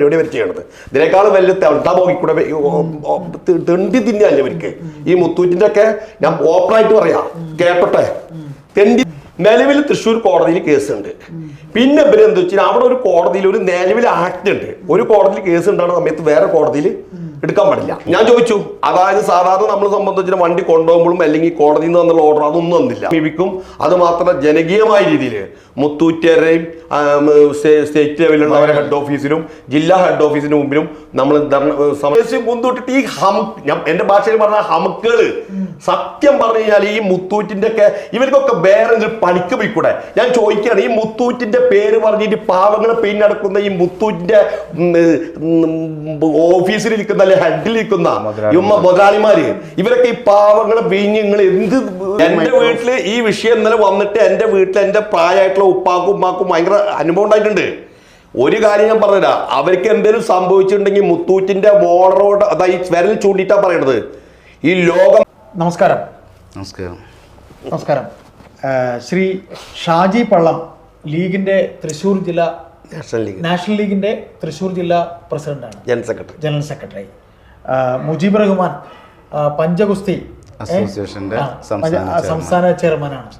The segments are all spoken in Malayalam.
പരിപാടി അവർ ചെയ്യണത് ഇതിനേക്കാളും വലിയ കൂടെ തെണ്ടി തിന്നല്ലേ ഇവർക്ക് ഈ മുത്തൂറ്റിന്റെ ഒക്കെ ഞാൻ ഓപ്പണായിട്ട് പറയാം. കേട്ടെ തെണ്ടി നിലവിൽ തൃശ്ശൂർ കോടതിയിൽ കേസുണ്ട്. പിന്നെ ഇവരെന്താ വെച്ചാൽ അവിടെ ഒരു കോടതിയിൽ ഒരു നിലവിൽ ആക്ട് ഉണ്ട്. ഒരു കോടതിയിൽ കേസ് ഉണ്ടാകുന്ന സമയത്ത് വേറെ കോടതിയിൽ എടുക്കാൻ പാടില്ല ഞാൻ ചോദിച്ചു അതായത് സാധാരണ നമ്മൾ സംബന്ധിച്ച് വണ്ടി കൊണ്ടുപോകുമ്പോഴും അല്ലെങ്കിൽ കോടതിയിൽ നിന്ന് വന്നുള്ള ഓർഡർ അതൊന്നും വന്നില്ല സമീപിക്കും അത് മാത്രമല്ല ജനകീയമായ രീതിയിൽ മുത്തൂറ്റേരെയും സ്റ്റേറ്റ് ലെവലിലുള്ള ഹെഡ് ഓഫീസിലും ജില്ലാ ഹെഡ് ഓഫീസിന് മുമ്പിലും നമ്മൾ മുൻതൂട്ടിട്ട് ഈ ഹം ഞാൻ എന്റെ ഭാഷയിൽ പറഞ്ഞ ഹമുക്കുകൾ സത്യം പറഞ്ഞു കഴിഞ്ഞാൽ ഈ മുത്തൂറ്റിന്റെ ഒക്കെ ഇവർക്കൊക്കെ വേറെ പണിക്ക് പോയിക്കൂടെ ഞാൻ ചോദിക്കുകയാണ് ഈ മുത്തൂറ്റിന്റെ പേര് പറഞ്ഞിട്ട് പാവങ്ങളെ പിന്നടക്കുന്ന ഈ മുത്തൂറ്റിന്റെ ഓഫീസിൽ ഉം, അല്ലെ ഹെഡിലിരിക്കുന്ന യുമ്മ മുതലാളിമാര് ഇവരൊക്കെ ഈ പാവങ്ങളെ പിഴിഞ്ഞ് നിങ്ങൾ എന്ത് എന്റെ വീട്ടിൽ ഈ വിഷയം ഇന്നലെ വന്നിട്ട് എന്റെ വീട്ടിൽ എന്റെ പ്രായമായിട്ടുള്ള ഉപ്പാക്കും ഉമ്മാക്കും ഭയങ്കര അനുഭവം ഉണ്ടായിട്ടുണ്ട്. ഒരു കാര്യം ഞാൻ പറഞ്ഞുതരാം. അവർക്ക് എന്തെങ്കിലും സംഭവിച്ചിട്ടുണ്ടെങ്കിൽ മുത്തൂറ്റിന്റെ ബോർഡറോട് അതായത് വിരൽ ചൂണ്ടിട്ടാ പറയണത്. ഈ ലോകം നമസ്കാരം. നമസ്കാരം. നമസ്കാരം. ശ്രീ ഷാജി പള്ളം ലീഗിന്റെ തൃശൂർ ജില്ല നാഷണൽ ലീഗ് നാഷണൽ ലീഗിന്റെ തൃശ്ശൂർ ജില്ലാ പ്രസിഡന്റാണ്. General secretary general secretary Mujeeb Rahman പഞ്ചഗുസ്തി അസോസിയേഷന്റെ അസോസിയേഷന്റെ സംസ്ഥാന ചെയർമാനാണ്.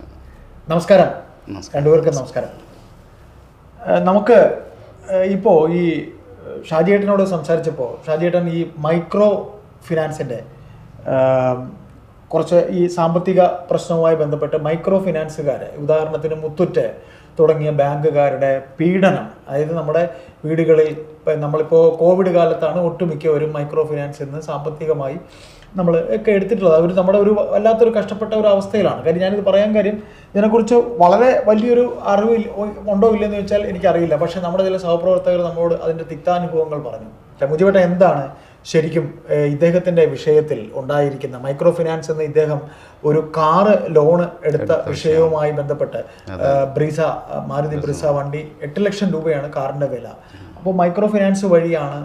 നമസ്കാരം. രണ്ടുപേർക്കും നമസ്കാരം. നമുക്ക് ഇപ്പോൾ ഇപ്പോ ഈ ഷാജിയേട്ടനോട് സംസാരിച്ചപ്പോൾ ഷാജിയേട്ടൻ ഈ മൈക്രോ ഫിനാൻസിന്റെ കുറച്ച് ഈ സാമ്പത്തിക പ്രശ്നവുമായി ബന്ധപ്പെട്ട് മൈക്രോ ഫിനാൻസുകാർ ഉദാഹരണത്തിന് മുത്തുറ്റ് തുടങ്ങിയ ബാങ്കുകാരുടെ പീഡനം. അതായത് നമ്മുടെ വീടുകളിൽ നമ്മളിപ്പോൾ കോവിഡ് കാലത്താണ് ഒട്ടുമിക്കവരും മൈക്രോ ഫിനാൻസ് നിന്ന് സാമ്പത്തികമായി നമ്മൾ ഒക്കെ എടുത്തിട്ടുള്ളത്. അവർ നമ്മുടെ ഒരു വല്ലാത്തൊരു കഷ്ടപ്പെട്ട ഒരു അവസ്ഥയിലാണ്. കാര്യം ഞാനിത് പറയാൻ കാര്യം ഇതിനെക്കുറിച്ച് വളരെ വലിയൊരു അറിവ് ഉണ്ടോ ഇല്ലെന്ന് ചോദിച്ചാൽ എനിക്കറിയില്ല. പക്ഷേ നമ്മുടെ ചില സഹപ്രവർത്തകർ നമ്മളോട് അതിന്റെ തിക്താനുഭവങ്ങൾ പറഞ്ഞു. മുജിബേട്ട എന്താണ് ശരിക്കും ഇദ്ദേഹത്തിന്റെ ഇദ്ദേഹത്തിന്റെ വിഷയത്തിൽ ഉണ്ടായിരിക്കുന്ന മൈക്രോ ഫിനാൻസ് എന്ന് ഇദ്ദേഹം ഒരു കാറ് ലോൺ എടുത്ത വിഷയവുമായി ബന്ധപ്പെട്ട് ബ്രീസ മാരുതി ബ്രീസ. വണ്ടി എട്ട് ലക്ഷം രൂപയാണ് കാറിന്റെ വില. അപ്പോൾ മൈക്രോ ഫിനാൻസ് വഴിയാണ്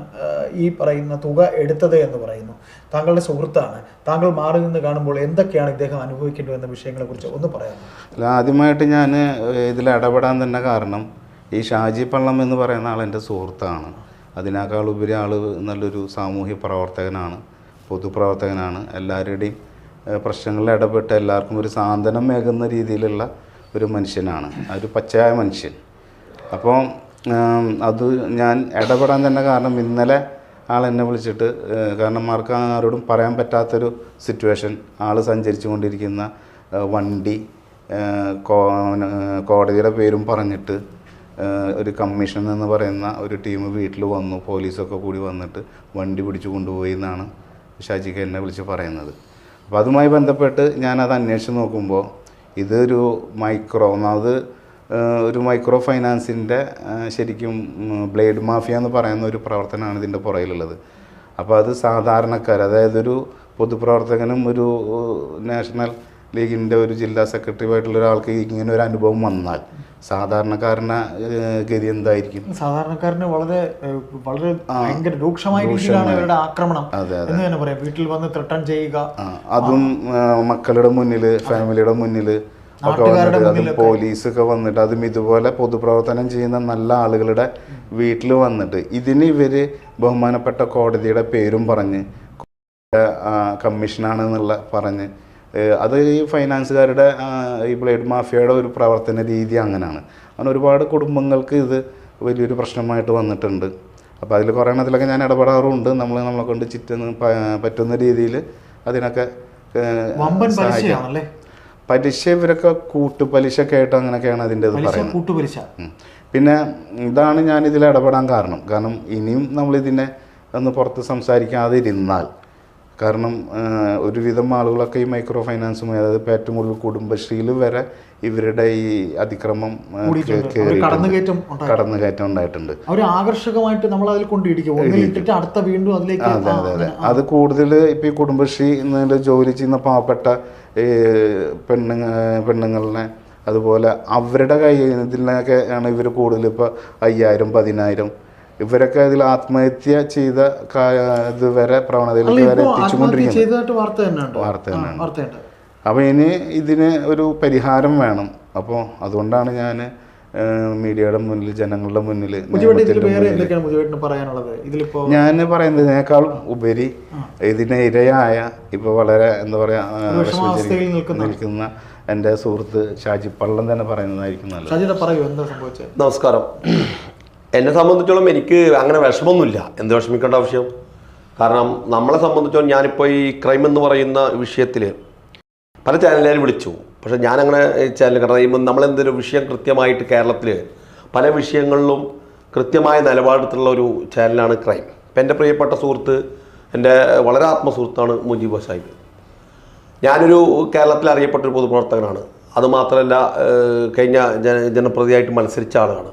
ഈ പറയുന്ന തുക എടുത്തത് എന്ന് പറയുന്നു. താങ്കളുടെ സുഹൃത്താണ്. താങ്കൾ മാറി നിന്ന് കാണുമ്പോൾ എന്തൊക്കെയാണ് ഇദ്ദേഹം അനുഭവിക്കേണ്ടത് എന്ന വിഷയങ്ങളെ കുറിച്ച് ഒന്ന് പറയാം അല്ല ആദ്യമായിട്ട് ഞാൻ ഇതിൽ ഇടപെടാൻ തന്നെ കാരണം ഈ ഷാജി പള്ളം എന്ന് പറയുന്ന ആൾ എന്റെ സുഹൃത്താണ്. അതിനേക്കാൾ ഉപരി ആൾ നല്ലൊരു സാമൂഹ്യ പ്രവർത്തകനാണ് പൊതുപ്രവർത്തകനാണ്. എല്ലാവരുടെയും പ്രശ്നങ്ങളിൽ ഇടപെട്ട് എല്ലാവർക്കും ഒരു സാന്ത്വനം മേകുന്ന രീതിയിലുള്ള ഒരു മനുഷ്യനാണ്. ഒരു പച്ചയായ മനുഷ്യൻ. അപ്പോൾ അത് ഞാൻ ഇടപെടാൻ തന്നെ കാരണം ഇന്നലെ ആൾ എന്നെ വിളിച്ചിട്ട് കാരണം ആർക്ക് ആരോടും പറയാൻ പറ്റാത്തൊരു സിറ്റുവേഷൻ. ആൾ സഞ്ചരിച്ചു കൊണ്ടിരിക്കുന്ന വണ്ടി കോടതിയുടെ പേരും പറഞ്ഞിട്ട് ഒരു കമ്മീഷൻ എന്ന് പറയുന്ന ഒരു ടീം വീട്ടിൽ വന്നു പോലീസൊക്കെ കൂടി വന്നിട്ട് വണ്ടി പിടിച്ചു കൊണ്ടുപോയി എന്നാണ് ഷാജിക്ക് എന്നെ വിളിച്ച് പറയുന്നത്. അപ്പോൾ അതുമായി ബന്ധപ്പെട്ട് ഞാനത് അന്വേഷിച്ച് നോക്കുമ്പോൾ ഇതൊരു മൈക്രോ ഒന്നാമത് ഒരു മൈക്രോ ഫൈനാൻസിന്റെ ശരിക്കും ബ്ലേഡ് മാഫിയ എന്ന് പറയുന്ന ഒരു പ്രവർത്തനമാണ് ഇതിന്റെ പുറകിലുള്ളത്. അപ്പോൾ അത് സാധാരണക്കാർ അതായത് ഒരു പൊതുപ്രവർത്തകനും ഒരു നാഷണൽ ലീഗിന്റെ ഒരു ജില്ലാ സെക്രട്ടറിയുമായിട്ടുള്ള ഒരാൾക്ക് ഇങ്ങനെ ഒരു അനുഭവം വന്നാൽ സാധാരണക്കാരന് ഗതി എന്തായിരിക്കും? സാധാരണക്കാരന് വളരെ വളരെ ഭയങ്കര രൂക്ഷമായ രീതിയിലാണ് അവരുടെ ആക്രമണം. അതെ, എന്ന് തന്നെ പറയാം. വീട്ടിൽ വന്ന് ത്രട്ടൺ ചെയ്യുക. അതും മക്കളുടെ മുന്നിൽ ഫാമിലിയുടെ മുന്നിൽ ഒക്കെ വന്നിട്ട് അതും പോലീസൊക്കെ വന്നിട്ട് അതും ഇതുപോലെ പൊതുപ്രവർത്തനം ചെയ്യുന്ന നല്ല ആളുകളുടെ വീട്ടിൽ വന്നിട്ട് ഇതിന് ഇവർ ബഹുമാനപ്പെട്ട കോടതിയുടെ പേരും പറഞ്ഞ് കമ്മീഷനാണെന്നുള്ള പറഞ്ഞ് അത് ഈ ഫൈനാൻസുകാരുടെ ഈ ബ്ലേഡ് മാഫിയയുടെ ഒരു പ്രവർത്തന രീതി അങ്ങനെയാണ് അങ്ങനെ ഒരുപാട് കുടുംബങ്ങൾക്ക് ഇത് വലിയൊരു പ്രശ്നമായിട്ട് വന്നിട്ടുണ്ട്. അപ്പോൾ അതിൽ കുറേ എണ്ണത്തിലൊക്കെ ഞാൻ ഇടപെടാറുണ്ട്. നമ്മൾ നമ്മളെ കൊണ്ട് ചുറ്റുന്ന പറ്റുന്ന രീതിയിൽ അതിനൊക്കെ സഹായിക്കാം. പലിശ ഇവരൊക്കെ കൂട്ടുപലിശയൊക്കെ ആയിട്ട് അങ്ങനെയൊക്കെയാണ് അതിന്റെ ഇത് പറയുന്നത്. കൂട്ടുപലിശ. പിന്നെ ഇതാണ് ഞാൻ ഇതിൽ ഇടപെടാൻ കാരണം. കാരണം ഇനിയും നമ്മളിതിനെ ഒന്ന് പുറത്ത് സംസാരിക്കാതെ ഇരുന്നാൽ കാരണം ഒരുവിധം ആളുകളൊക്കെ ഈ മൈക്രോ ഫൈനാൻസുമായി അതായത് കൂടുതൽ കുടുംബശ്രീയിൽ വരെ ഇവരുടെ ഈ അതിക്രമം ഒരു. കടന്നുകയറ്റം. കടന്നുകയറ്റം ഉണ്ടായിട്ടുണ്ട്. അവർ ആകർഷകമായിട്ട് നമ്മൾ അതിൽ ഒന്നിലിട്ടിട്ട് അടുത്ത വീണ്ടും അതിലേക്ക് അതെ അതെ അതെ. അത് കൂടുതൽ ഇപ്പം ഈ കുടുംബശ്രീ ജോലി ചെയ്യുന്ന പാവപ്പെട്ട പെണ്ണുങ്ങ പെണ്ണുങ്ങളിനെ അതുപോലെ അവരുടെ കൈ ഇതിലൊക്കെ ആണ് ഇവർ കൂടുതൽ ഇപ്പോൾ അയ്യായിരം പതിനായിരം ഇവരൊക്കെ ഇതിൽ ആത്മഹത്യ ചെയ്ത ഇതുവരെ പ്രവണതയിലേക്ക് വരെ അപ്പൊ വാർത്ത തന്നെയാണ്. അപ്പോൾ ഇനി ഇതിന് ഒരു പരിഹാരം വേണം. അപ്പോൾ അതുകൊണ്ടാണ് ഞാൻ മീഡിയയുടെ മുന്നിൽ ജനങ്ങളുടെ മുന്നിൽ ഞാൻ പറയുന്നതിനേക്കാൾ ഉപരി ഇതിന് ഇരയായ ഇപ്പൊ വളരെ എന്താ പറയാ നിൽക്കുന്ന- എന്റെ എന്റെ സുഹൃത്ത് ഷാജി പള്ളം തന്നെ പറയുന്നതായിരിക്കും നല്ലത്. നമസ്കാരം. എന്നെ സംബന്ധിച്ചോളം എനിക്ക് അങ്ങനെ വിഷമമൊന്നുമില്ല. എന്ത് വിഷമിക്കേണ്ട ആവശ്യം? കാരണം നമ്മളെ സംബന്ധിച്ചോളം ഞാനിപ്പോൾ ഈ ക്രൈം എന്ന് പറയുന്ന വിഷയത്തിൽ പല ചാനലുകാരും വിളിച്ചു. പക്ഷേ ഞാനങ്ങനെ ചാനൽ കാരണം ഈ നമ്മളെന്തൊരു വിഷയം കൃത്യമായിട്ട് കേരളത്തിൽ പല വിഷയങ്ങളിലും കൃത്യമായ നിലപാടെടുത്തുള്ള ഒരു ചാനലാണ് ക്രൈം ഇപ്പം എന്റെ പ്രിയപ്പെട്ട സുഹൃത്ത് എന്റെ വളരെ ആത്മസുഹൃത്താണ് മുജീബ് സാഹിബ്. ഞാനൊരു കേരളത്തിൽ അറിയപ്പെട്ടൊരു പൊതുപ്രവർത്തകനാണ്. അതുമാത്രമല്ല കഴിഞ്ഞ ജന ജനപ്രതിയായിട്ട് മത്സരിച്ച ആളാണ്.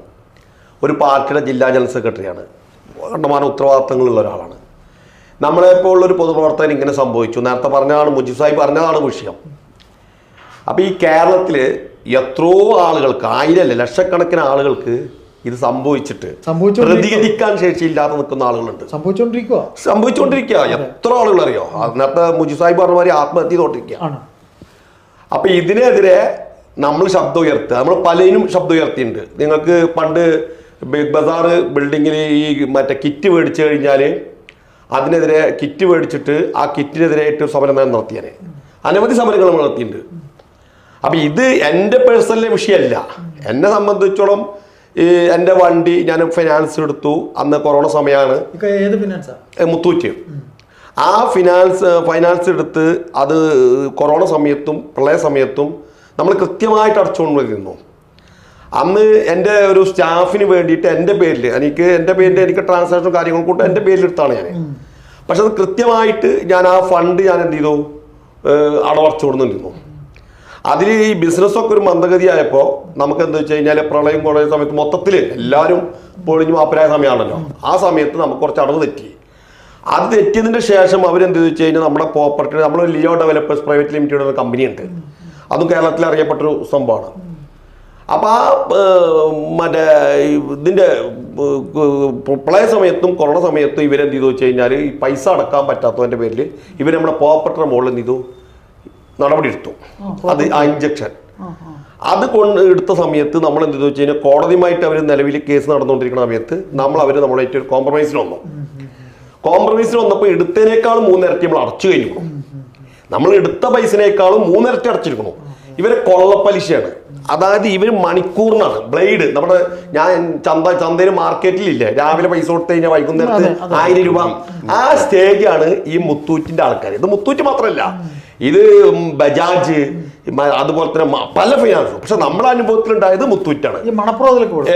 ഒരു പാർട്ടിയുടെ ജില്ലാ ജനറൽ സെക്രട്ടറിയാണ്. കണ്ടമാനം ഉത്തരവാദിത്തങ്ങളുള്ള ഒരാളാണ്. നമ്മളെപ്പോലുള്ള ഒരു പൊതുപ്രവർത്തകൻ ഇങ്ങനെ സംഭവിച്ചു. നേരത്തെ പറഞ്ഞതാണ് മുജീബ് സാഹിബ് പറഞ്ഞതാണ് വിഷയം. അപ്പോൾ ഈ കേരളത്തിൽ എത്രയോ ആളുകൾക്ക് ആയിരല്ല ലക്ഷക്കണക്കിന് ആളുകൾക്ക് ഇത് സംഭവിച്ചിട്ട് പ്രതികരിക്കാൻ ശേഷിയില്ലാതെ നിൽക്കുന്ന ആളുകളുണ്ട്. സംഭവിച്ചുകൊണ്ടിരിക്കുക സംഭവിച്ചുകൊണ്ടിരിക്കുക എത്ര ആളുകൾ അറിയോ നേരത്തെ മുജീബ് സാഹിബ് പറഞ്ഞ മാതിരി ആത്മഹത്യ തോട്ടിരിക്കുക അപ്പൊ ഇതിനെതിരെ നമ്മൾ ശബ്ദം ഉയർത്തുക. നമ്മൾ പലതിനും ശബ്ദം ഉയർത്തിയിട്ടുണ്ട്. നിങ്ങൾക്ക് പണ്ട് ബിഗ് ബസാർ ബിൽഡിങ്ങിൽ ഈ മറ്റേ കിറ്റ് മേടിച്ചു കഴിഞ്ഞാൽ അതിനെതിരെ കിറ്റ് മേടിച്ചിട്ട് ആ കിറ്റിനെതിരായിട്ട് സമരം ഞാൻ നടത്തിയാനെ അനവധി സമരങ്ങൾ നമ്മൾ നടത്തിയിട്ടുണ്ട്. അപ്പം ഇത് എന്റെ പേഴ്സണലിലെ വിഷയമല്ല എന്നെ സംബന്ധിച്ചോളം ഈ എന്റെ വണ്ടി ഞാൻ ഫിനാൻസ് എടുത്തു. അന്ന് കൊറോണ സമയമാണ് ഏത് മുത്തൂറ്റ്. ആ ഫിനാൻസ് ഫൈനാൻസ് എടുത്ത് അത് കൊറോണ സമയത്തും പ്രളയ സമയത്തും നമ്മൾ കൃത്യമായിട്ട് അടച്ചുകൊണ്ടിരുന്നു അന്ന് എന്റെ ഒരു സ്റ്റാഫിന് വേണ്ടിയിട്ട് എന്റെ പേരിൽ എനിക്ക് എന്റെ പേരിൽ എനിക്ക് ട്രാൻസാക്ഷൻ കാര്യങ്ങൾ കൊണ്ട് എന്റെ പേരിൽ എടുത്താണ് ഞാൻ പക്ഷെ അത് കൃത്യമായിട്ട് ഞാൻ ആ ഫണ്ട് ഞാൻ എന്ത് ചെയ്തു? അടവടച്ചു കൊടുത്തിരുന്നു അതിൽ ഈ ബിസിനസ്സൊക്കെ ഒരു മന്ദഗതി ആയപ്പോൾ നമുക്ക് എന്താ വെച്ച് കഴിഞ്ഞാൽ പ്രളയം കുറേ സമയത്ത് മൊത്തത്തിൽ എല്ലാവരും പൊളിഞ്ഞു മാപ്പരായ സമയമാണല്ലോ. ആ സമയത്ത് നമുക്ക് കുറച്ച് അടവ് തെറ്റി. അത് തെറ്റിയതിന്റെ ശേഷം അവരെന്ത് വെച്ച് കഴിഞ്ഞാൽ നമ്മുടെ പ്രോപ്പർട്ടി നമ്മൾ ലിയോ ഡെവലപ്പേഴ്സ് പ്രൈവറ്റ് ലിമിറ്റഡ് എന്ന കമ്പനിയുണ്ട് അതും കേരളത്തിൽ അറിയപ്പെട്ടൊരു സംഭവമാണ്. അപ്പോൾ ആ മറ്റേ ഇതിന്റെ പ്രളയ സമയത്തും കൊറോണ സമയത്തും ഇവരെന്ത് ചെയ്തു വെച്ച് കഴിഞ്ഞാൽ ഈ പൈസ അടക്കാൻ പറ്റാത്തതിന്റെ പേരിൽ ഇവർ നമ്മുടെ പ്രോപ്പർട്ടിയുടെ മുകളിൽ എന്ത് ചെയ്തു? നടപടി എടുത്തു അത് ആ ഇഞ്ചക്ഷൻ അത് കൊണ്ട് എടുത്ത സമയത്ത് നമ്മൾ എന്ത് ചെയ്തു വെച്ച് കഴിഞ്ഞാൽ കോടതിയുമായിട്ട് അവർ നിലവിൽ കേസ് നടന്നുകൊണ്ടിരിക്കുന്ന സമയത്ത് നമ്മൾ അവർ നമ്മളായിട്ട് ഒരു കോംപ്രമൈസിന് വന്നു. കോംപ്രമൈസിന് വന്നപ്പോൾ എടുത്തതിനേക്കാളും മൂന്നിരട്ടി നമ്മൾ അടച്ചു കഴിഞ്ഞു നമ്മൾ എടുത്ത പൈസനേക്കാളും മൂന്നിരട്ടി അടച്ചിരിക്കണു ഇവരെ കൊള്ളപ്പലിശയാണ് അതായത് ഇവർ മണിക്കൂറിനാണ്. ബ്ലേഡ് നമ്മുടെ ഞാൻ ചന്ത ചന്തയിൽ മാർക്കറ്റിലില്ലേ? രാവിലെ പൈസ കൊടുത്തു കഴിഞ്ഞാൽ വൈകുന്നേരത്ത്. ആയിരം രൂപ. ആ സ്റ്റേജാണ് ഈ മുത്തൂറ്റിന്റെ ആൾക്കാർ ഇത് മുത്തൂറ്റ് മാത്രമല്ല ഇത് ബജാജ് അതുപോലെ തന്നെ പല ഫിനാൻസും പക്ഷെ നമ്മുടെ അനുഭവത്തിലുണ്ടായത് മുത്തൂറ്റാണ്.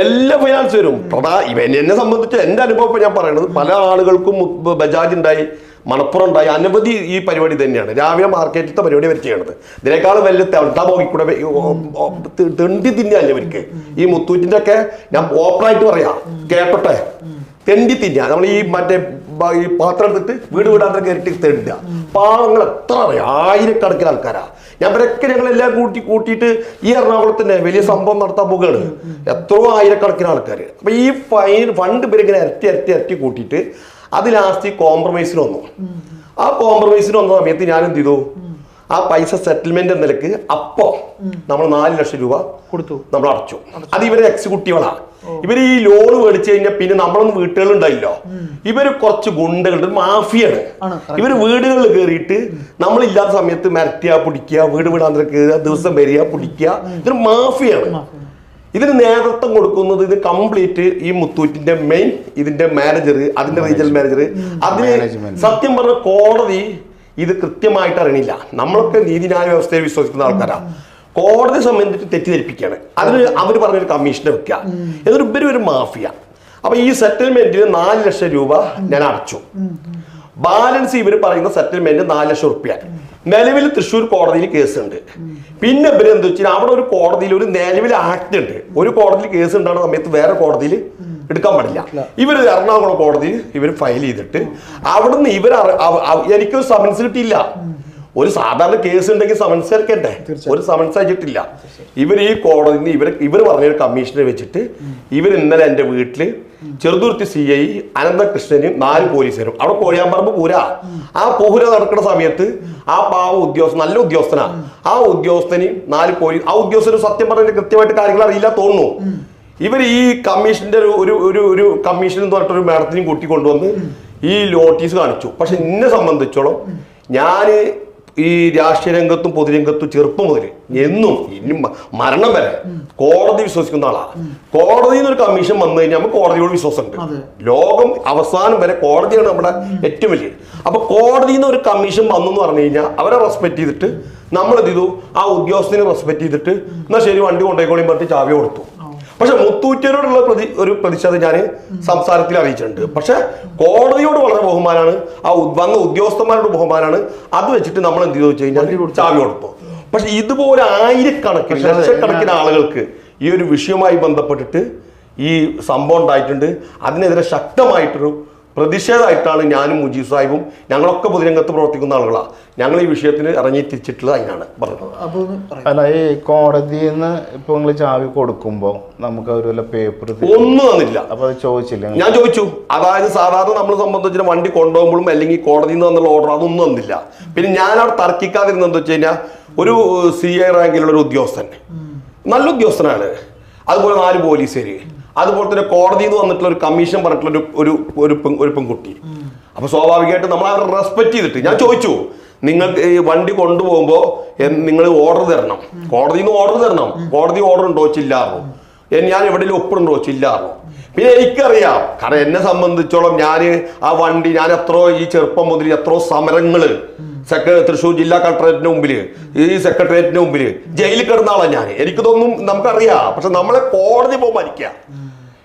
എല്ലാ ഫൈനാൻസ് വരും. പ്രധാ ഇവൻ എന്നെ സംബന്ധിച്ച് എന്റെ അനുഭവം ഞാൻ പറയുന്നത് പല ആളുകൾക്കും ബജാജ് ഉണ്ടായി മണപ്പുറം ഉണ്ടായി. അനവധി ഈ പരിപാടി തന്നെയാണ്. രാവിലെ മാർക്കറ്റിലത്തെ പരിപാടി അവർ ചെയ്യണത്. ഇതിനേക്കാളും വലിയ തെണ്ടാ പോകിക്കൂടെ തെണ്ടി തിന്നല്ലേ ഇവർക്ക്? ഈ മുത്തൂറ്റിന്റെ ഒക്കെ ഞാൻ ഓപ്പണായിട്ട് പറയാം. കേട്ടോട്ടെ തെണ്ടി തിന്നുക. നമ്മൾ ഈ മറ്റേ ഈ പാത്രം എടുത്തിട്ട് വീട് വീടാന്തരം കയറിട്ട് തെണ്ടുക. പാവങ്ങൾ എത്ര അറിയാം? ആയിരക്കണക്കിന് ആൾക്കാരാ. ഞാൻ ഇവരൊക്കെ ഞങ്ങളെല്ലാം കൂട്ടി കൂട്ടിയിട്ട് ഈ എറണാകുളത്തിന്റെ വലിയ സംഭവം നടത്താൻ പോകുകയാണ് എത്രയോ ആയിരക്കണക്കിന് ആൾക്കാർ അപ്പൊ ഈ ഫൈൻ ഫണ്ട് ഇവരിങ്ങനെ ഇരട്ടി ഇരട്ടി ഇരട്ടി കൂട്ടിയിട്ട് അത് ലാസ്റ്റ് കോംപ്രമൈസിന് വന്നു. ആ കോംപ്രമൈസിന് വന്ന സമയത്ത് ഞാൻ എന്ത് ചെയ്തു? ആ പൈസ സെറ്റിൽമെന്റ് എന്ന നിലയ്ക്ക് അപ്പോ നമ്മൾ നാല് ലക്ഷം രൂപ കൊടുത്തു. നമ്മൾ അടച്ചു അത് ഇവരെ എക്സിക്യൂട്ടീവുകളാണ് ഇവർ ഈ ലോൺ മേടിച്ചു കഴിഞ്ഞാൽ പിന്നെ നമ്മളൊന്നും വീട്ടുകളുണ്ടായില്ലോ ഇവർ കുറച്ച് ഗുണ്ടകളുണ്ട് മാഫിയാണ്. ഇവർ വീടുകളിൽ കയറിയിട്ട് നമ്മളില്ലാത്ത സമയത്ത് മരത്തിയ പിടിക്കുക വീട് വീടാന്തരം കയറുക ദിവസം വരിക പിടിക്കുക ഇതൊരു മാഫിയാണ്. ഇതിന് നേതൃത്വം കൊടുക്കുന്നത് ഇത് കംപ്ലീറ്റ് ഈ മുത്തൂറ്റിന്റെ മെയിൻ ഇതിന്റെ മാനേജർ അതിന്റെ റീജിയണൽ മാനേജർ. അതിന് സത്യം പറഞ്ഞ കോടതി ഇത് കൃത്യമായിട്ട് അറിയണില്ല. നമ്മളൊക്കെ നീതിന്യായ വ്യവസ്ഥയെ വിശ്വസിക്കുന്ന ആൾക്കാരാണ് കോടതി സംബന്ധിച്ച് തെറ്റിദ്ധരിപ്പിക്കുകയാണ്. അതിന് അവർ പറഞ്ഞൊരു കമ്മീഷനെ വെക്കുക. എന്നിട്ട് ഇവർ ഒരു മാഫിയ. അപ്പൊ ഈ സെറ്റിൽമെന്റിന് നാല് ലക്ഷം രൂപ ഞാൻ അടച്ചു. ബാലൻസ് ഇവർ പറയുന്ന സെറ്റിൽമെന്റ് നാല് ലക്ഷം റുപ്യ നിലവിൽ തൃശ്ശൂർ കോടതിയിൽ കേസുണ്ട്. പിന്നെ ഇവർ എന്താ വെച്ചാൽ അവിടെ ഒരു കോടതിയിൽ ഒരു നിലവിൽ ആക്ട് ഉണ്ട്. ഒരു കോടതിയിൽ കേസ് ഉണ്ടാകുന്ന സമയത്ത് വേറെ കോടതിയിൽ എടുക്കാൻ പാടില്ല. ഇവർ എറണാകുളം കോടതിയിൽ ഇവർ ഫയൽ ചെയ്തിട്ട് അവിടുന്ന് ഇവർ എനിക്കൊരു സമൻസ് കിട്ടിയില്ല. ഒരു സാധാരണ കേസ് ഉണ്ടെങ്കിൽ സമൻസ് ഇറക്കണ്ടേ ഒരു സമൻസ് അയച്ചിട്ടില്ല ഇവർ ഈ കോടതിയിൽ ഇവർ ഇവർ പറഞ്ഞൊരു കമ്മീഷനെ വെച്ചിട്ട് ഇവർ ഇന്നലെ എന്റെ വീട്ടിൽ ചെറുതുരുത്തി സി ഐ അനന്തകൃഷ്ണനും നാല് പോലീസുകാരും അവിടെ കോഴിയാമ്പറമ്പ് പൂരാ. ആ പൂര നടക്കുന്ന സമയത്ത് ആ പാവ ഉദ്യോഗസ്ഥൻ നല്ല ഉദ്യോഗസ്ഥനാ. ആ ഉദ്യോഗസ്ഥനും നാല് പോലീസ് ആ ഉദ്യോഗസ്ഥന് സത്യം പറഞ്ഞ കൃത്യമായിട്ട് കാര്യങ്ങൾ അറിയില്ല തോന്നുന്നു. ഇവർ ഈ കമ്മീഷന്റെ ഒരു ഒരു ഒരു ഒരു കമ്മീഷൻ എന്ന് പറഞ്ഞിട്ടൊരു മാഡത്തിനെയും കൂട്ടി കൊണ്ടുവന്ന് ഈ നോട്ടീസ് കാണിച്ചു. പക്ഷെ എന്നെ സംബന്ധിച്ചോളം ഞാൻ ഈ രാഷ്ട്രീയ രംഗത്തും പൊതുരംഗത്തും ചെറുപ്പം മുതൽ എന്നും ഇനി മരണം വരെ കോടതി വിശ്വസിക്കുന്ന ആളാണ് കോടതിയിൽ നിന്ന് ഒരു കമ്മീഷൻ വന്നു കഴിഞ്ഞാൽ നമുക്ക് കോടതിയോട് വിശ്വാസമുണ്ട്. ലോകം അവസാനം വരെ കോടതിയാണ് നമ്മുടെ ഏറ്റവും വലിയ. അപ്പൊ കോടതിയിൽ നിന്ന് ഒരു കമ്മീഷൻ വന്നു എന്ന് പറഞ്ഞു കഴിഞ്ഞാൽ അവരെ റെസ്പെക്ട് ചെയ്തിട്ട് നമ്മൾ എന്ത് ചെയ്തു? ആ ഉദ്യോഗസ്ഥനെ റെസ്പെക്ട് ചെയ്തിട്ട് എന്നാൽ ശരി വണ്ടി കൊണ്ടേക്കോളിയും പറഞ്ഞിട്ട് ചാവി കൊടുത്തു. പക്ഷെ മുത്തൂറ്റിയരോടുള്ള പ്രതി ഒരു പ്രതിഷേധം ഞാൻ സംസാരത്തിൽ അറിയിച്ചിട്ടുണ്ട്. പക്ഷെ കോടതിയോട് വളരെ ബഹുമാനാണ്. ആ വന്ന ഉദ്യോഗസ്ഥന്മാരോട് ബഹുമാനാണ്. അത് വെച്ചിട്ട് നമ്മൾ എന്ത് ചെയ്തു വെച്ച് കഴിഞ്ഞാൽ ചാവി കൊടുത്തു. പക്ഷെ ഇതുപോലെ ആയിരക്കണക്കിന് ലക്ഷക്കണക്കിന് ആളുകൾക്ക് ഈ ഒരു വിഷയവുമായി ബന്ധപ്പെട്ടിട്ട് ഈ സംഭവം ഉണ്ടായിട്ടുണ്ട്. അതിനെതിരെ ശക്തമായിട്ടൊരു പ്രതിഷേധമായിട്ടാണ് ഞാനും മുജീബ് സാഹിബും ഞങ്ങളൊക്കെ പൊതുരംഗത്ത് പ്രവർത്തിക്കുന്ന ആളുകളാണ് ഞങ്ങൾ ഈ വിഷയത്തിന് ഇറങ്ങി തിരിച്ചിട്ടുള്ളത് അതിനാണ് പറഞ്ഞത്. അല്ല ഈ കോടതിയിൽ നിന്ന് ഇപ്പൊ നിങ്ങൾ ചാവി കൊടുക്കുമ്പോൾ നമുക്ക് അവർ വല്ല പേപ്പർ ഒന്നും തന്നില്ല അപ്പൊ അത് ചോദിച്ചില്ല ഞാൻ ചോദിച്ചു. അതായത് സാധാരണ നമ്മൾ സംബന്ധിച്ച വണ്ടി കൊണ്ടുപോകുമ്പോഴും അല്ലെങ്കിൽ കോടതിയിൽ നിന്ന് തന്നുള്ള ഓർഡർ അതൊന്നും തന്നില്ല. പിന്നെ ഞാൻ അവിടെ തർക്കിക്കാതിരുന്നത് എന്താ വെച്ച് കഴിഞ്ഞാൽ ഒരു സി ഐ റാങ്കിലുള്ള ഒരു ഉദ്യോഗസ്ഥൻ. നല്ല ഉദ്യോഗസ്ഥനാണ്. അതുപോലെ നാല് പോലീസുകാര്. അതുപോലെ തന്നെ കോടതിയിൽ നിന്ന് വന്നിട്ടുള്ള ഒരു കമ്മീഷൻ പറഞ്ഞിട്ടുള്ള ഒരു ഒരു ഒരു പെൺകുട്ടി. അപ്പൊ സ്വാഭാവികമായിട്ട് നമ്മൾ അവരെ റെസ്പെക്ട് ചെയ്തിട്ട് ഞാൻ ചോദിച്ചു നിങ്ങൾക്ക് ഈ വണ്ടി കൊണ്ടുപോകുമ്പോൾ നിങ്ങൾ ഓർഡർ തരണം. കോടതിയിൽ നിന്ന് ഓർഡർ തരണം. കോടതി ഓർഡർ ഉണ്ടോ ചില്ലാറോ ഞാൻ എവിടെയെങ്കിലും ഒപ്പിടുണ്ടോ ചില്ലാറോ പിന്നെ എനിക്കറിയാം കാരണം എന്നെ സംബന്ധിച്ചോളം ഞാൻ ആ വണ്ടി ഞാൻ എത്രയോ ഈ ചെറുപ്പം മുതൽ എത്രയോ സമരങ്ങൾ സെക്ര തൃശ്ശൂർ ജില്ലാ കളക്ടറേറ്റിന്റെ മുമ്പിൽ ഈ സെക്രട്ടേറിയറ്റിന്റെ മുമ്പിൽ ജയിലിൽ കിടന്ന ആളാണ് ഞാൻ എനിക്കിതൊന്നും നമുക്കറിയാം. പക്ഷെ നമ്മളെ കോടതി പോകുമ്പോൾ മരിക്കുക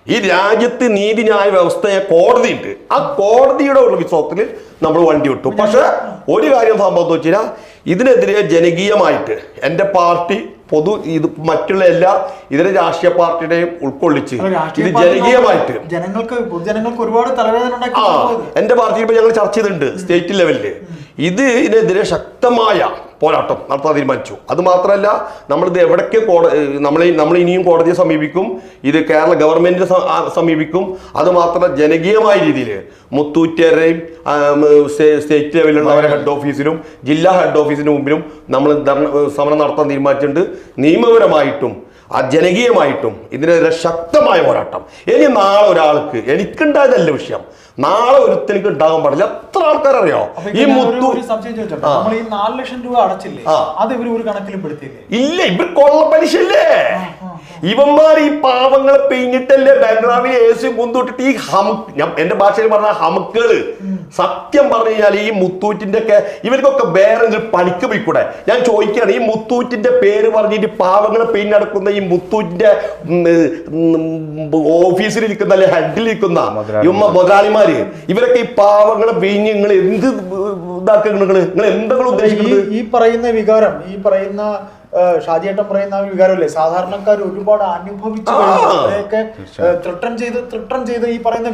ഈ രാജ്യത്ത് നീതിന്യായ വ്യവസ്ഥയെ കോടതിയിട്ട് ആ കോടതിയുടെ ഒരു വിശ്വാസത്തിൽ നമ്മൾ വണ്ടി വിട്ടു. പക്ഷെ ഒരു കാര്യം സംഭവം വെച്ച് കഴിഞ്ഞാൽ ഇതിനെതിരെ ജനകീയമായിട്ട് എന്റെ പാർട്ടി പൊതു ഇത് മറ്റുള്ള എല്ലാ ഇതര രാഷ്ട്രീയ പാർട്ടിയുടെയും ഉൾക്കൊള്ളിച്ച് ഇത് ജനകീയമായിട്ട് ജനങ്ങൾക്ക് പൊതുജനങ്ങൾക്ക് ഒരുപാട് തലവേദന ആ എന്റെ പാർട്ടിയിൽ ഇപ്പൊ ഞങ്ങൾ ചർച്ച ചെയ്തിട്ടുണ്ട് സ്റ്റേറ്റ് ലെവലിൽ. ഇതിനെതിരെ ശക്തമായ പോരാട്ടം നടത്താൻ തീരുമാനിച്ചു. അത് മാത്രമല്ല നമ്മളിത് എവിടേക്ക് കോടതി നമ്മൾ നമ്മൾ ഇനിയും കോടതിയെ സമീപിക്കും ഇത് കേരള ഗവൺമെന്റിനെ സമീപിക്കും. അത് മാത്രമല്ല ജനകീയമായ രീതിയിൽ മുത്തൂറ്റേരെയും സ്റ്റേറ്റ് ലെവലിലുള്ള അവരെ ഹെഡ് ഓഫീസിലും ജില്ലാ ഹെഡ് ഓഫീസിന് മുമ്പിലും നമ്മൾ സമരം നടത്താൻ തീരുമാനിച്ചിട്ടുണ്ട്. നിയമപരമായിട്ടും ആ ജനകീയമായിട്ടും ഇതിനെതിരെ ശക്തമായ പോരാട്ടം. ഇനി നാളെ ഒരാൾക്ക് എനിക്കുണ്ടായതല്ല വിഷയം. നാളെ ഒരുത്തനിക്ക് ഉണ്ടാകാൻ പാടില്ല. എത്ര ആൾക്കാരറിയോ? ഈ മുത്തു നാല് ലക്ഷം രൂപ അടച്ചില്ലേ. അത് ഇവർ ഒരു കണക്കിലും പെടുത്തിയില്ലേ? ഇല്ല ഇവർ കൊള്ളപ്പലിശല്ലേ ഇവന്മാർ ഈ പാവങ്ങളെ പിഴിഞ്ഞിട്ടല്ലേ ബംഗ്ലാവിൽ എ സി മുന്തിട്ടിട്ട് ഈ ഹം ഞാൻ എന്റെ ഭാഷയിൽ പറഞ്ഞ ഹമുക്കുകൾ. സത്യം പറഞ്ഞു കഴിഞ്ഞാൽ ഈ മുത്തൂറ്റിന്റെ ഒക്കെ ഇവർക്കൊക്കെ വേറെ പണിക്ക് പോയിക്കൂടെ? ഞാൻ ചോദിക്കുകയാണ് ഈ മുത്തൂറ്റിന്റെ പേര് പറഞ്ഞിട്ട് പാവങ്ങളെ പിഴിഞ്ഞടക്കുന്ന ഈ മുത്തൂറ്റിന്റെ ഓഫീസിൽ ഇരിക്കുന്ന അല്ലെ ഹെഡിൽ ഇരിക്കുന്ന ഇവന്മാ മുതലാളിമാര്. ഇവരൊക്കെ ഈ പാവങ്ങളെ പിഴിഞ്ഞ് നിങ്ങൾ എന്ത് ഇതാക്കുക നിങ്ങൾ നിങ്ങൾ എന്തെങ്കിലും ഉദ്ദേശിക്കുന്നത് ഈ പറയുന്ന വികാരം ഈ പറയുന്ന ഷാജിയേട്ടൻ പറയുന്ന ഒരു വികാരമല്ലേ? സാധാരണക്കാർ ഒരുപാട് അനുഭവിച്ചു ആ. അതിനെയൊക്കെ ത്രിട്ടൺ ചെയ്ത് ത്രിട്ടൺ ചെയ്ത് ഈ പറയുന്ന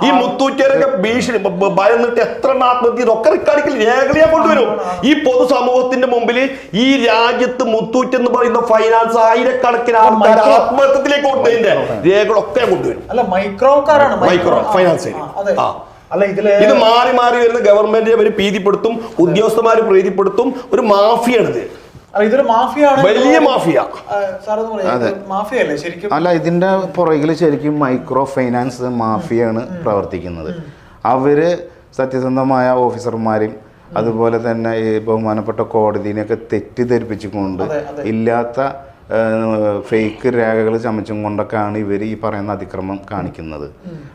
ഈ. മുത്തൂറ്റേരൊക്കെ ഭീഷണി ഭയന്നിട്ട് എത്ര ആത്മഹത്യ ഒക്കെ റിക്കാർഡിക്കൽ രേഖകൾ കൊണ്ടുവരും. ഈ പൊതുസമൂഹത്തിന്റെ മുമ്പിൽ ഈ രാജ്യത്ത് മുത്തൂറ്റ് എന്ന് പറയുന്ന ഫൈനാൻസ് ആയിരക്കണക്കിന് ആൾക്കാർ ആത്മഹത്യത്തിലേക്ക് കൊണ്ടുവരുന്നതിന്റെ രേഖകളൊക്കെ കൊണ്ടുവരും. അല്ല മൈക്രോക്കാരാണ് മൈക്രോ ഫൈനാൻസ് ആ. അല്ല ഇതിൽ ഇത് മാറി മാറി വരുന്ന ഗവൺമെന്റിനെ അവർ പ്രീതിപ്പെടുത്തും ഉദ്യോഗസ്ഥന്മാർ പ്രീതിപ്പെടുത്തും ഒരു മാഫിയാണിത്. അല്ല ഇതൊരു മാഫിയാണ്. വലിയ മാഫിയ. ശരിക്കും? അല്ല ഇതിന്റെ പുറകിൽ ശരിക്കും മൈക്രോ ഫൈനാൻസ് മാഫിയാണ് പ്രവർത്തിക്കുന്നത്. അവർ സത്യസന്ധമായ ഓഫീസർമാരെയും അതുപോലെ തന്നെ ഈ ബഹുമാനപ്പെട്ട കോടതിനെയൊക്കെ തെറ്റിദ്ധരിപ്പിച്ചുകൊണ്ട്. ഇല്ലാത്ത ഫേക്ക് രേഖകൾ ചമച്ചും കൊണ്ടൊക്കെയാണ് ഇവർ ഈ പറയുന്ന അതിക്രമം കാണിക്കുന്നത്.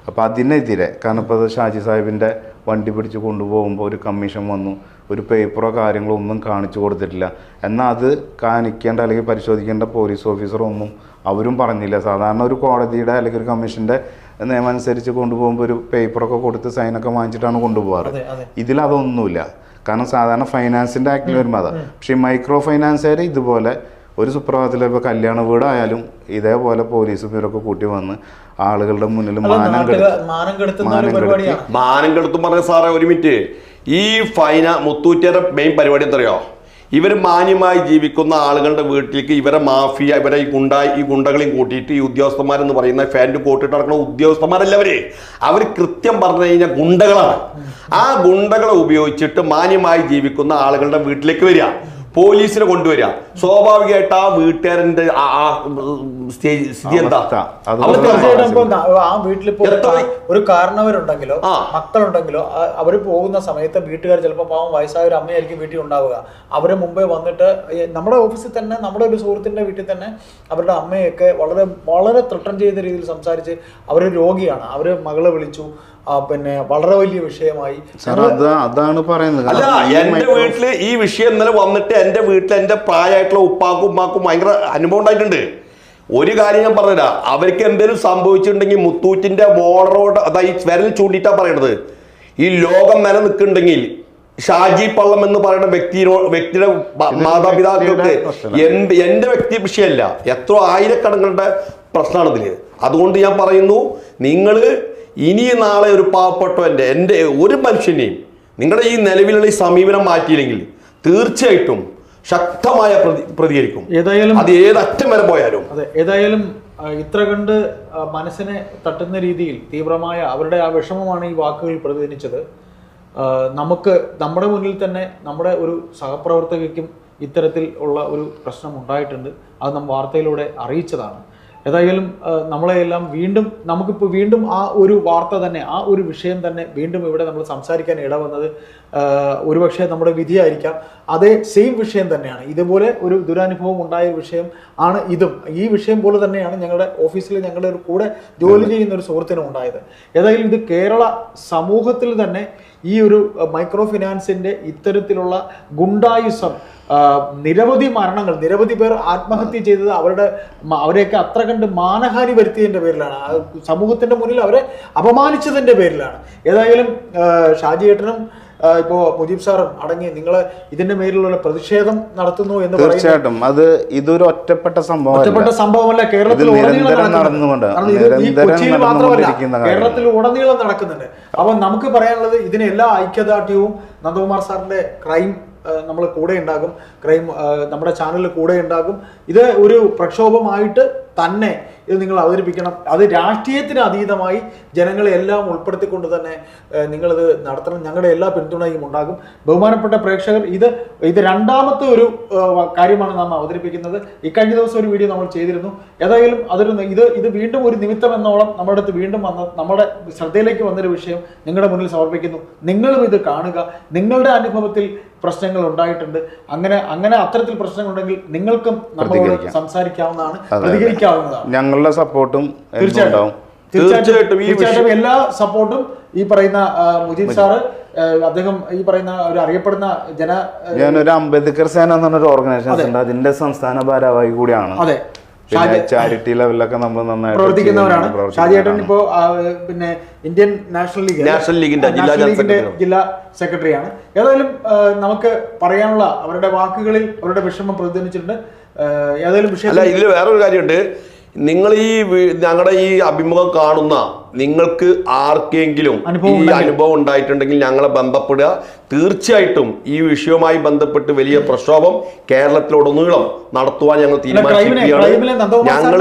അപ്പോൾ അതിനെതിരെ കാരണം ഇപ്പോൾ ഷാജി സാഹിബിന്റെ വണ്ടി പിടിച്ച് കൊണ്ടുപോകുമ്പോൾ ഒരു കമ്മീഷൻ വന്നു ഒരു പേപ്പറോ കാര്യങ്ങളോ ഒന്നും കാണിച്ചു കൊടുത്തിട്ടില്ല. എന്നാൽ അത് കാണിക്കേണ്ട അല്ലെങ്കിൽ പരിശോധിക്കേണ്ട പോലീസ് ഓഫീസറോ ഒന്നും അവരും പറഞ്ഞില്ല. സാധാരണ ഒരു കോടതിയുടെ അല്ലെങ്കിൽ ഒരു കമ്മീഷന്റെ നിയമം അനുസരിച്ച് കൊണ്ടുപോകുമ്പോൾ ഒരു പേപ്പറൊക്കെ കൊടുത്ത് സൈനൊക്കെ വാങ്ങിച്ചിട്ടാണ് കൊണ്ടുപോകാറ്. ഇതിൽ അതൊന്നുമില്ല. ഇതിലതൊന്നുമില്ല കാരണം സാധാരണ ഫൈനാൻസിന്റെ ആക്ടിൽ വരുമ്പോൾ അതാണ് പക്ഷേ മൈക്രോ ഫൈനാൻസുകാർ ഇതുപോലെ ഒരു സുപ്രഭാതത്തിൽ ഇപ്പോൾ കല്യാണ വീടായാലും ഇതേപോലെ പോലീസും ഇവരൊക്കെ കൂട്ടി വന്ന് ആളുകളുടെ മുന്നിൽ മാനം കെടുത്തി. മാനം കെടുത്തും പറഞ്ഞ സാറേ ഒരു മിനിറ്റ്. ഈ ഫൈന മുത്തൂറ്റിയുടെ മെയിൻ പരിപാടി എന്തറിയോ? ഇവർ മാന്യമായി ജീവിക്കുന്ന ആളുകളുടെ വീട്ടിലേക്ക് ഇവരെ മാഫിയ ഇവരെ ഈ ഗുണ്ട ഈ ഗുണ്ടകളെയും കൂട്ടിയിട്ട് ഈ ഉദ്യോഗസ്ഥന്മാരെന്ന് പറയുന്ന ഫാന്റ് കോട്ടിട്ട് നടക്കുന്ന ഉദ്യോഗസ്ഥന്മാരല്ല അവർ? അവർ കൃത്യം പറഞ്ഞു കഴിഞ്ഞാൽ ഗുണ്ടകളാണ്. ആ ഗുണ്ടകളെ ഉപയോഗിച്ചിട്ട് മാന്യമായി ജീവിക്കുന്ന ആളുകളുടെ വീട്ടിലേക്ക് വരിക. പോലീസിനെ കൊണ്ടുവരിക. സ്വാഭാവികമായിട്ട് ആ വീട്ടുകാരന്റെ ആ- സ്ഥിതി എന്താ? ഒരു ഒരു കാരണവരുണ്ടെങ്കിലോ. മക്കളുണ്ടെങ്കിലോ അവർ പോകുന്ന സമയത്ത് വീട്ടുകാർ ചിലപ്പോൾ പാവം വയസ്സായ ഒരു അമ്മയായിരിക്കും വീട്ടിൽ ഉണ്ടാവുക. അവർ മുമ്പേ വന്നിട്ട് നമ്മുടെ ഓഫീസിൽ തന്നെ നമ്മുടെ ഒരു സുഹൃത്തിന്റെ വീട്ടിൽ തന്നെ അവരുടെ അമ്മയൊക്കെ വളരെ വളരെ ത്രട്ടൺ ചെയ്ത രീതിയിൽ സംസാരിച്ച് അവർ രോഗിയാണ്. അവർ മകളെ വിളിച്ചു. പിന്നെ വളരെ വലിയ വിഷയമായി. അതാണ് പറയുന്നത്. അല്ല എന്റെ വീട്ടിൽ ഈ വിഷയം ഇന്നലെ വന്നിട്ട് എന്റെ വീട്ടിൽ എന്റെ പ്രായമായിട്ടുള്ള ഉപ്പാക്കും ഉമ്മാക്കും ഭയങ്കര അനുഭവം ഉണ്ടായിട്ടുണ്ട്. ഒരു കാര്യം ഞാൻ പറഞ്ഞുതരാം. അവർക്ക് എന്തെങ്കിലും സംഭവിച്ചിട്ടുണ്ടെങ്കിൽ മുത്തൂറ്റിന്റെ ബോർഡറോട് അതായത് വിരൽ ചൂണ്ടിട്ടാ പറയണത്. ഈ ലോകം നിലനിൽക്കുന്നുണ്ടെങ്കിൽ ഷാജി പള്ളം എന്ന് പറയുന്ന വ്യക്തിയോ വ്യക്തിയുടെ മാതാപിതാക്കൾക്ക് എന്ത് എന്റെ വ്യക്തി വിഷയമല്ല. എത്ര ആയിരക്കണങ്ങളുടെ പ്രശ്നമാണ് ഇതിൽ അതുകൊണ്ട് ഞാൻ പറയുന്നു നിങ്ങൾ ഇനി നാളെ ഒരു പാവപ്പെട്ടവന്റെ എന്റെ ഒരു മനുഷ്യനെയും നിങ്ങളുടെ ഈ നിലവിലുള്ള ഈ സമീപനം മാറ്റിയില്ലെങ്കിൽ തീർച്ചയായിട്ടും ശക്തമായ പ്രതി പ്രതികരിക്കും. ഏതായാലും അത് ഏതറ്റം വരെ പോയാലും. അതെ ഏതായാലും ഇത്ര കണ്ട് മനസ്സിനെ തട്ടുന്ന രീതിയിൽ തീവ്രമായ അവരുടെ ആ വിഷമമാണ് ഈ വാക്കുകൾ പ്രതിനിധിച്ചത് നമുക്ക് നമ്മുടെ മുന്നിൽ തന്നെ നമ്മുടെ ഒരു സഹപ്രവർത്തകയ്ക്കും ഇത്തരത്തിൽ ഉള്ള ഒരു പ്രശ്നം ഉണ്ടായിട്ടുണ്ട്. അത് നാം വാർത്തയിലൂടെ അറിയിച്ചതാണ്. ഏതായാലും നമ്മളെ എല്ലാം വീണ്ടും നമുക്കിപ്പോൾ വീണ്ടും ആ ഒരു വാർത്ത തന്നെ ആ ഒരു വിഷയം തന്നെ വീണ്ടും ഇവിടെ നമ്മൾ സംസാരിക്കാൻ ഇടവന്നത് വന്നത് ഒരുപക്ഷെ നമ്മുടെ വിധിയായിരിക്കാം. അതേ സെയിം വിഷയം തന്നെയാണ്. ഇതുപോലെ ഒരു ദുരനുഭവം ഉണ്ടായ വിഷയം ആണ് ഇതും. ഈ വിഷയം പോലെ തന്നെയാണ് ഞങ്ങളുടെ ഓഫീസിൽ ഞങ്ങളുടെ ഒരു കൂടെ ജോലി ചെയ്യുന്ന ഒരു സുഹൃത്തിനും ഉണ്ടായത്. ഏതായാലും ഇത് കേരള സമൂഹത്തിൽ തന്നെ ഈ ഒരു മൈക്രോ ഫിനാൻസിന്റെ ഇത്തരത്തിലുള്ള ഗുണ്ടായുസം നിരവധി മരണങ്ങൾ നിരവധി പേർ ആത്മഹത്യ ചെയ്തത് അവരുടെ അവരെയൊക്കെ അത്ര കണ്ട് മാനഹാനി വരുത്തിയതിന്റെ പേരിലാണ്. ആ സമൂഹത്തിന്റെ മുന്നിൽ അവരെ അപമാനിച്ചതിന്റെ പേരിലാണ്. ഏതായാലും ഷാജി ഏട്ടനും ഇപ്പോ മുജീബ് സാർ അടങ്ങി നിങ്ങൾ ഇതിന്റെ മേലിലുള്ള പ്രതിഷേധം നടത്തുന്നു എന്ന് തീർച്ചയായിട്ടും. അത് ഇതൊരു ഒറ്റപ്പെട്ട സംഭവമല്ല. ഒറ്റപ്പെട്ട സംഭവമല്ല. കേരളത്തിൽ കേരളത്തിൽ ഉടനീളം നടക്കുന്നുണ്ട്. അപ്പൊ നമുക്ക് പറയാനുള്ളത് ഇതിന് എല്ലാ ഐക്യദാർഢ്യവും നന്ദകുമാർ സാറിന്റെ ക്രൈം നമ്മൾ കൂടെ ഉണ്ടാകും. ക്രൈം നമ്മുടെ ചാനലിൽ കൂടെ ഉണ്ടാകും. ഇത് ഒരു പ്രക്ഷോഭമായിട്ട് തന്നെ ഇത് നിങ്ങൾ അവതരിപ്പിക്കണം. അത് രാഷ്ട്രീയത്തിന് അതീതമായി ജനങ്ങളെ എല്ലാം ഉൾപ്പെടുത്തിക്കൊണ്ട് തന്നെ നിങ്ങളിത് നടത്തണം. ഞങ്ങളുടെ എല്ലാ പിന്തുണയും ഉണ്ടാകും. ബഹുമാനപ്പെട്ട പ്രേക്ഷകർ ഇത് ഇത് രണ്ടാമത്തെ ഒരു കാര്യമാണ് നാം അവതരിപ്പിക്കുന്നത്. ഇക്കഴിഞ്ഞ ദിവസം ഒരു വീഡിയോ നമ്മൾ ചെയ്തിരുന്നു. ഏതായാലും അതൊരു ഇത് ഇത് വീണ്ടും ഒരു നിമിത്തം എന്നോളം നമ്മുടെ അടുത്ത് വീണ്ടും വന്ന നമ്മുടെ ശ്രദ്ധയിലേക്ക് വന്നൊരു വിഷയം നിങ്ങളുടെ മുന്നിൽ സമർപ്പിക്കുന്നു. നിങ്ങളും ഇത് കാണുക. നിങ്ങളുടെ അനുഭവത്തിൽ പ്രശ്നങ്ങൾ ഉണ്ടായിട്ടുണ്ട്. അങ്ങനെ അങ്ങനെ അത്തരത്തിൽ പ്രശ്നങ്ങളുണ്ടെങ്കിൽ നിങ്ങൾക്കും നമ്മളോട് സംസാരിക്കാവുന്നതാണ് പ്രതികരിക്കാവുന്നതാണ്. പ്രതികരിക്കാവുന്നതാണ് ഞങ്ങളുടെ സപ്പോർട്ടും തീർച്ചയായിട്ടും. ഉണ്ടാവും തീർച്ചയായിട്ടും. ഈ തീർച്ചയായിട്ടും എല്ലാ സപ്പോർട്ടും ഈ പറയുന്ന മുജീബ് സാറ് അദ്ദേഹം ഈ പറയുന്ന ഒരു അറിയപ്പെടുന്ന ജന ഞാൻ ഞാനൊരു അംബേദ്കർ സേന എന്ന് പറഞ്ഞൊരു ഓർഗനൈസേഷൻ ഉണ്ട്. അതിന്റെ സംസ്ഥാന ഭാരവാഹി കൂടിയാണ്. അതെ. ചാരിറ്റി ലെവലിലൊക്കെ നമ്മൾ നന്നായിട്ട് പ്രവർത്തിക്കുന്നവരാണ്. ഷാജിയേട്ടൻ ഇപ്പോ പിന്നെ ഇന്ത്യൻ നാഷണൽ ലീഗ് നാഷണൽ ലീഗിന്റെ ജില്ലാ സെക്രട്ടറി. ആണ് സെക്രട്ടറിയാണ്. ഏതായാലും നമുക്ക് പറയാനുള്ള അവരുടെ വാക്കുകളിൽ അവരുടെ വിഷമം പ്രതിധ്വനിച്ചിട്ടുണ്ട്. ഏതായാലും അല്ല വിഷയം ഇതിൽ വേറൊരു കാര്യമുണ്ട്. നിങ്ങൾ ഈ ഞങ്ങളുടെ ഈ അഭിമുഖം കാണുന്ന നിങ്ങൾക്ക് ആർക്കെങ്കിലും ഈ അനുഭവം ഉണ്ടായിട്ടുണ്ടെങ്കിൽ ഞങ്ങളെ ബന്ധപ്പെടുക. തീർച്ചയായിട്ടും ഈ വിഷയവുമായി ബന്ധപ്പെട്ട് വലിയ പ്രക്ഷോഭം കേരളത്തിലുടനീളം നടത്തുവാൻ ഞങ്ങൾ തീരുമാനിച്ചിരിക്കുകയാണ്. ഞങ്ങൾ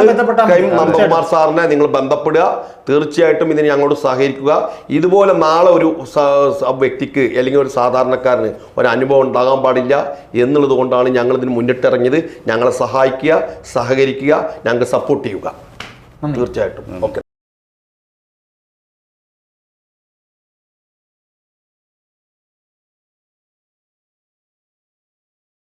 നന്ദകുമാർ സാറിനെ നിങ്ങൾ ബന്ധപ്പെടുക. തീർച്ചയായിട്ടും ഇതിന് ഞങ്ങളോട് സഹകരിക്കുക. ഇതുപോലെ നാളെ ഒരു വ്യക്തിക്ക് അല്ലെങ്കിൽ ഒരു സാധാരണക്കാരന് ഒരു അനുഭവം ഉണ്ടാകാൻ പാടില്ല എന്നുള്ളത് കൊണ്ടാണ് ഞങ്ങൾ ഇതിന് മുന്നിട്ടിറങ്ങിയത്. ഞങ്ങളെ സഹായിക്കുക സഹകരിക്കുക ഞങ്ങൾക്ക് സപ്പോർട്ട് ചെയ്യുക. തീർച്ചയായിട്ടും. ഓക്കെ